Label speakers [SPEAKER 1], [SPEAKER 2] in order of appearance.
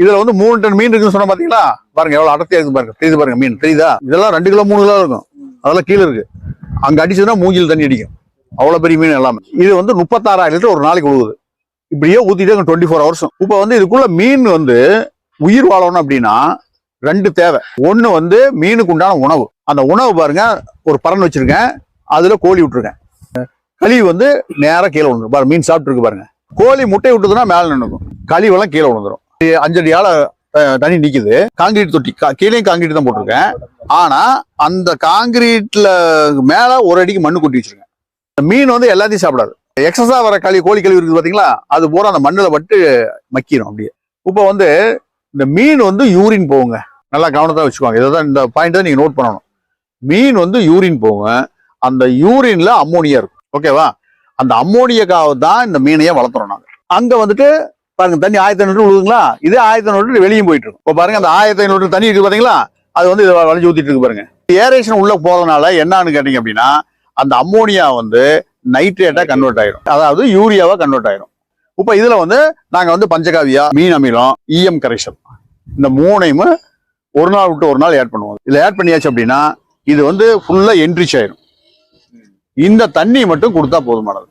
[SPEAKER 1] இதுல வந்து மூணு டன் மீன் இருக்குன்னு சொன்ன பாத்தீங்களா? பாருங்க எவ்வளவு அடர்த்தியா இருக்கு பாருங்க. தெரியுது பாருங்க மீன். தெரியுதா? இதெல்லாம் ரெண்டு கிலோ மூணு கிலோ இருக்கும். அதெல்லாம் கீழே இருக்கு. அங்க அடிச்சதுன்னா மூஞ்சில் தண்ணி அடிக்கும். அவ்வளவு பெரிய மீன் எல்லாமே. இது வந்து முப்பத்தாறாயிரம் லிட்டர் ஒரு நாளைக்கு உழுகுது இப்படியே ஊத்திட்டே டுவெண்ட்டி ஃபோர் ஹவர்ஸும் இப்போ வந்து இதுக்குள்ள மீன் வந்து உயிர் வாழணும் அப்படின்னா ரெண்டு தேவை. ஒண்ணு வந்து மீனுக்கு உண்டான உணவு. அந்த உணவு பாருங்க ஒரு பறன் வச்சிருக்கேன். அதுல கோழி விட்டுருக்கேன். கழிவு வந்து நேராக கீழே விழுந்துடும் பாருங்க மீன் சாப்பிட்டு இருக்கு பாருங்க. கோழி முட்டை விட்டுதுன்னா மேல நின்னுக்கும். கழிவெல்லாம் கீழே விழுந்துடும் அஞ்சடி ஆள தண்ணி நிக்குது. காங்கிரீட் தொட்டி. கா- கீழே காங்கிரீட் தான் போட்டிருக்கேன். ஆனா அந்த காங்கிரீட்ல மேல ஒரு அடிக்கு மண்ணு கொட்டி வச்சிருக்கேன். இந்த மீன் வந்து எல்லாத்தையும் சாப்பிடாது. எக்ஸஸா வர களி கோழி கழிவு இருக்குது பாத்தீங்களா? அது பூரா அந்த மண்ணில் பட்டு மக்கிடும் அப்படியே. இப்போ வந்து இந்த மீன் வந்து யூரின் போகுங்க. நல்லா கவனத்தை வச்சுக்கோங்க. இதை தான் இந்த பாயிண்ட் தான் நீங்க நோட் பண்ணணும். மீன் வந்து யூரின் போகும் அந்த யூரின்ல அம்மோனியா இருக்கும். ஓகேவா அந்த அம்மோனியக்காக தான் இந்த மீனையே வளர்த்துறோம் நாங்க. அங்க வந்துட்டு பாருங்க தண்ணி ஆயிரத்தி ஐநூறு விழுதுங்களா இதே ஆயிரத்தி ஐநூறு வெளியும் போயிட்டு இருக்கும் இப்போ பாருங்க அந்த ஆயிரத்தி ஐநூறு தண்ணி இருக்கு பாத்தீங்களா? அது வந்து இதை வளைஞ்சு ஊத்திட்டு இருக்கு பாருங்க. ஏரேஷன் உள்ள போறதுனால என்னன்னு கேட்டீங்க அப்படின்னா அந்த அம்மோனியா வந்து நைட்ரேட்டா கன்வெர்ட் ஆயிரும். அதாவது யூரியாவா கன்வெர்ட் ஆயிரும். இப்போ இதுல வந்து நாங்க வந்து பஞ்சகாவியா மீன் அமிலம் இஎம் கரைசல் இந்த மூணையும் ஒரு நாள் விட்டு ஒரு நாள் ஆட் பண்ணுவோம். இதுல ஆட் பண்ணியாச்சு அப்படின்னா இது வந்து ஃபுல்லா என்ட்ரிச் ஆயிரும். இந்த தண்ணி மட்டும் கொடுத்தா போதுமானது.